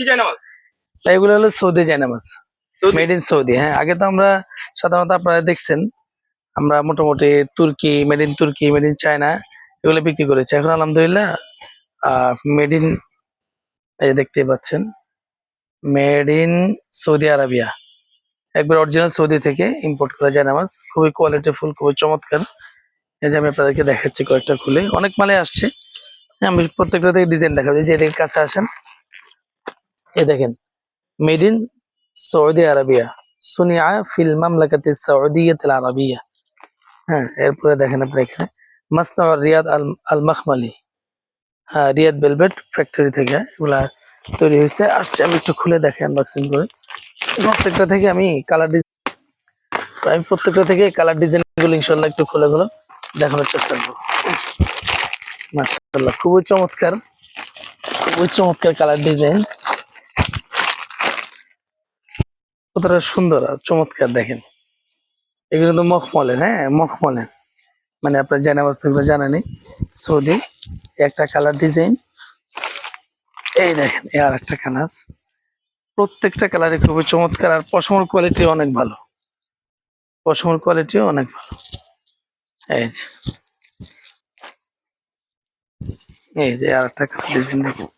কি জায়নামাজ এগুলো হলো সৌদি জায়নামাজ মেড ইন সৌদি হ্যাঁ। আগে তো আমরা সাধারণত আপনারা দেখছেন আমরা মোটামুটি Turkey made in Turkey made in China এগুলো বিক্রি করেছি। এখন আলহামদুলিল্লাহ মেড ইন এই যে দেখতেই পাচ্ছেন মেড ইন সৌদি আরবিয়া। একবার অরিজিনাল সৌদি থেকে ইম্পোর্ট করা যায় নামাজ খুবই কোয়ালিটিফুল খুবই চমৎকার। এই যে আমি আপনাদেরকে দেখাচ্ছি কয়েকটা খুলে। অনেক মালে আসছে। আমি প্রত্যেকটা থেকে ডিজাইন দেখাবো যে এদের কাছে আসেন এই দেখেন মেড ইন সৌদি আরবিয়া সুনিয়া ফিল মামলাকাতি সৌদিয়াতিল আরবিয়া। হ্যাঁ এরপরে দেখেন আপনি এখানে মাসনা রিয়াদ আল আল মখমালি হ্যাঁ রিয়াদ বেলভেট ফ্যাক্টরি থেকে এগুলা তৈরি হয়েছে। আসছে, আমি একটু খুলে দেখে আনবক্সিং করে। প্রত্যেকটা থেকে আমি কালার ডিজাইন আমি প্রত্যেকটা থেকে কালার ডিজাইনগুলো ইনশাল্লাহ একটু খুলে খুলে দেখানোর চেষ্টা করব। মাশাআল্লাহ, খুবই চমৎকার খুবই চমৎকার কালার ডিজাইন কতটা সুন্দর আর চমৎকার দেখেন। এগুলো তো মখমলের হ্যাঁ? মখমলের মানে আপনার জানাবাজ থাকলে জানা নেই। সৌদি, একটা কালার ডিজাইন। এই দেখেন, এই আর একটা কালার। প্রত্যেকটা কালারে খুবই চমৎকার আর পশমের কোয়ালিটি অনেক ভালো। পশমের কোয়ালিটিও অনেক ভালো। এই যে। এই যে আর একটা কালার ডিজাইন দেখেন।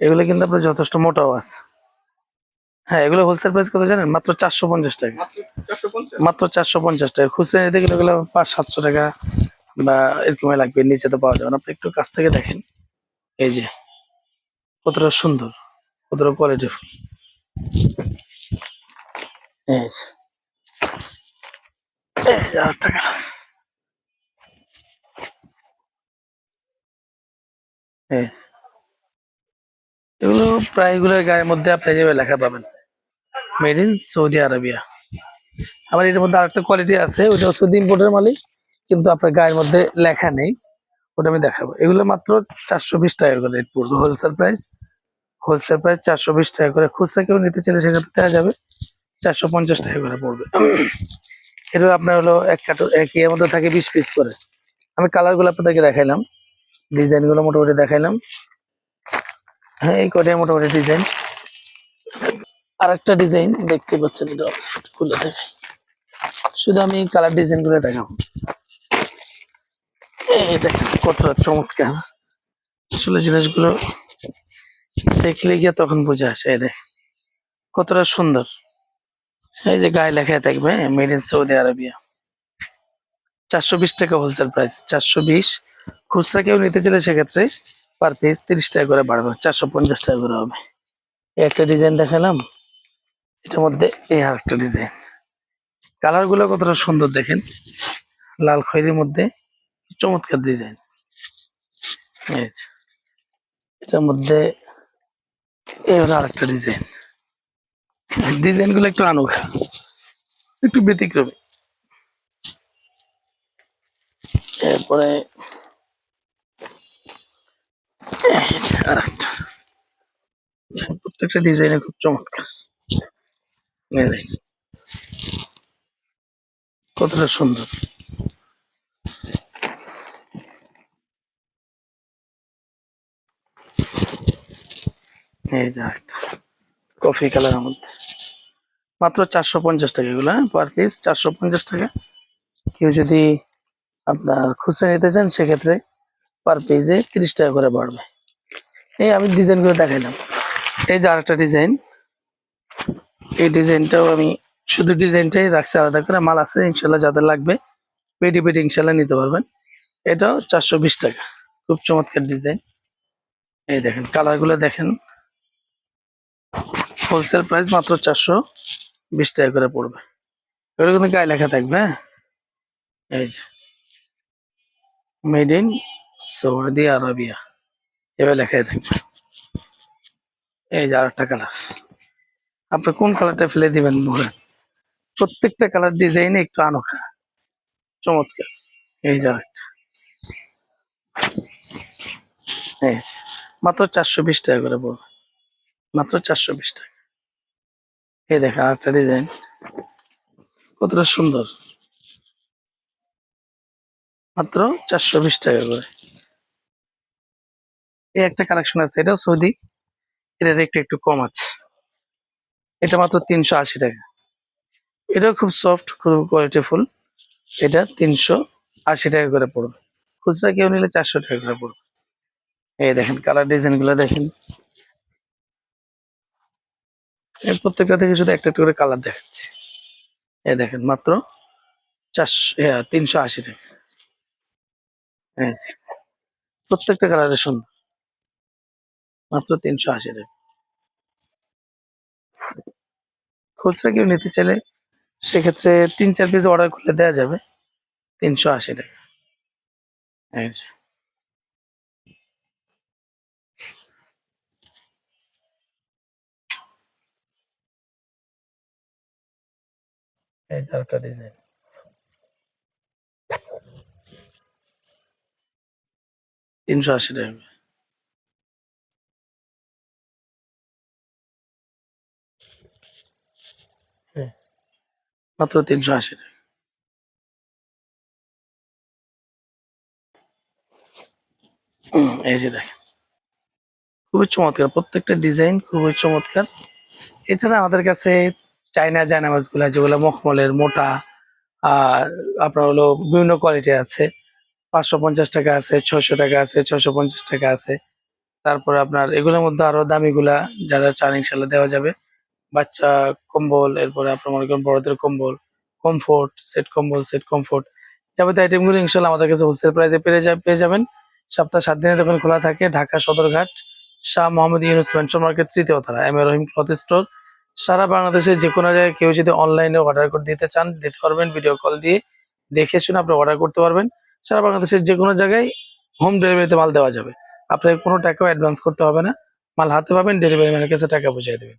এগুলো কিন্তু আপনার যথেষ্ট মোটাও আছে। হ্যাঁ এগুলো হোলসেল প্রাইস কত জানেন? মাত্র চারশো পঞ্চাশ টাকা। মাত্র চারশো পঞ্চাশ? টাকা। খুচরা নিতে গেলে ওগুলো পাঁচ সাতশো টাকা বা এরকমই লাগবে নিচে তো পাওয়া যাবে না। আপনি একটু কাছ থেকে দেখেন। এই যে কতটা সুন্দর কতটা কোয়ালিটি ফুল। এই যে। এগুলো এগুলোর গায়ের মধ্যে আপনি যেভাবে লেখা পাবেন। মেড ইন সৌদি আরবিয়া আবার এটার মধ্যে আরেকটা কোয়ালিটি আছে ওটা সৌদি ইম্পোর্টের মালিক, কিন্তু আপনার গায়ের মধ্যে লেখা নেই, ওটা আমি দেখাবো। এগুলো মাত্র চারশো বিশ টাকা করে রেট পড়বে হোলসেল প্রাইস হোলসেল প্রাইস চারশো বিশ টাকা করে। খুচরা কেউ নিতে চাইলে সেক্ষেত্রে দেওয়া যাবে, চারশো পঞ্চাশ টাকা করে পড়বে। এটা আপনার হলো এক কাটো এক ইয়ের মধ্যে থাকে বিশ পিস করে। আমি কালারগুলো আপনাদেরকে দেখাইলাম ডিজাইনগুলো মোটামুটি দেখাইলাম। হ্যাঁ এই কটাই মোটামুটি ডিজাইন আর একটা ডিজাইন দেখতে পাচ্ছেন, এটা খুলে দেখাই। শুধু আমি কালার ডিজাইনগুলো দেখাবো। দেখেন কতটা চমৎকার। আসলে জিনিসগুলো দেখলে গিয়ে তখন বুঝে আসে, এই দেখ কতটা সুন্দর। এই যে গায়ে লেখা থাকবে মেড ইন সৌদি আরবিয়া চারশো বিশ টাকা হোলসেল প্রাইস চারশো বিশ। খুচরা কেউ নিতে চাইলে সেক্ষেত্রে পার পিস তিরিশ টাকা করে বাড়বে, চারশো পঞ্চাশ টাকা করে হবে। একটা ডিজাইন দেখালাম। এটার মধ্যে এই আর একটা ডিজাইন কালারগুলো কতটা সুন্দর দেখেন। লাল খয়েরির মধ্যে চমৎকার ডিজাইন এটার মধ্যে এই হলো আরেকটা ডিজাইন ডিজাইনগুলো একটু আনোখা একটু ব্যতিক্রমী। এরপরে আর একটা প্রত্যেকটা ডিজাইনে খুব চমৎকার। কতটা সুন্দর। এই কফি কালারের মধ্যে। মাত্র চারশো পঞ্চাশ টাকা এগুলো হ্যাঁ? পার পিস চারশো পঞ্চাশ টাকা। কেউ যদি আপনার খুচরা নিতে চান, সেক্ষেত্রে পার পেজে তিরিশ টাকা করে বাড়বে। এই আমি ডিজাইন করে দেখাইলাম। এই যে আরেকটা ডিজাইন এই ডিজাইনটাও আমি শুধু ডিজাইনটাই রাখছি, আলাদা করে মাল আছে, ইনশাল্লাহ যাদের লাগবে পেটি পেটি ইনশাল্লাহ নিতে পারবেন। এটাও চারশো বিশ টাকা, খুব চমৎকার ডিজাইন। এই দেখেন কালারগুলো দেখেন। হোলসেল প্রাইস মাত্র চারশো বিশ টাকা করে পড়বে। এগুলো কিন্তু গায়ে লেখা থাকবে হ্যাঁ? এই যে মেড ইন সৌদি আরবিয়া এভাবে লেখাই থাকবে। এই যে আর একটা কালার আপনি কোন কালারটা ফেলে দিবেন বলেন প্রত্যেকটা কালার ডিজাইনে একটু আনোখা চমৎকার। এই যে মাত্র চারশো বিশ টাকা করে পড়বে মাত্র চারশো বিশ টাকা। এই দেখেন আরেকটা ডিজাইন কতটা সুন্দর। মাত্র চারশো বিশ টাকা করে। এই একটা কালেকশন আছে, এটাও সৌদি। এটা রেটটা একটু কম আছে। এটা মাত্র তিনশো আশি টাকা। এটাও খুব সফট খুব কোয়ালিটি ফুল। এটা তিনশো আশি টাকা করে পড়বে। খুচরা কেউ নিলে চারশো টাকা করে পড়বে। এই দেখেন কালার ডিজাইনগুলো দেখেন। এই প্রত্যেকটা থেকে শুধু একটা করে কালার দেখাচ্ছি। এ দেখেন, মাত্র চারশো তিনশো আশি টাকা। প্রত্যেকটা কালারে সুন্দর। মাত্র তিনশো আশি টাকা। খুচরা কেউ নিতে চাইলে সেক্ষেত্রে তিন, চার পিস অর্ডার করলে দেওয়া যাবে। তিনশো আশি টাকা। এই ডিজাইন তিনশো আশি টাকা হুম, মাত্র তিনশো আশি টাকা। এই যে দেখেন। খুবই চমৎকার, প্রত্যেকটা ডিজাইন খুবই চমৎকার। এছাড়া আমাদের কাছে চাইনা জায়নামাজগুলা যেগুলো মখমলের মোটা, আর আপনার হলো বিভিন্ন কোয়ালিটি আছে। পাঁচশো পঞ্চাশ টাকা আছে, ছয়শো টাকা আছে, ছয়শো পঞ্চাশ টাকা আছে। তারপরে আপনার এগুলোর মধ্যে আরও দামিগুলা যারা চান ইনশাল্লাহ দেওয়া যাবে। বাচ্চা, কম্বল, এরপরে আপনার মনে করেন বড়দের কম্বল কমফোর্ট সেট কম্বল সেট কমফোর্ট যাবতীয় আইটেমগুলো ইনশাল্লাহ আমাদের কাছে হোলসেল প্রাইসে পেয়ে যা পেয়ে যাবেন। সপ্তাহ সাত দিনের দোকান খোলা থাকে, ঢাকা সদরঘাট, শাহ মোহাম্মদ ইউনুস পেনশন মার্কেট তৃতীয় তলা, এম রহিম ক্লথ স্টোর সারা বাংলাদেশে যে কোনো জায়গায় কেউ যদি অনলাইনে অর্ডার করে দিতে চান, দিতে পারবেন ভিডিও কল দিয়ে দেখে শুনে আপনি অর্ডার করতে পারবেন। সারা বাংলাদেশের যে কোনো জায়গায় হোম ডেলিভারিতে মাল দেওয়া যাবে। আপনাকে কোনো টাকাও অ্যাডভান্স করতে হবে না। মাল হাতে পাবেন ডেলিভারি ম্যানের কাছে টাকা বুঝিয়ে দেবেন।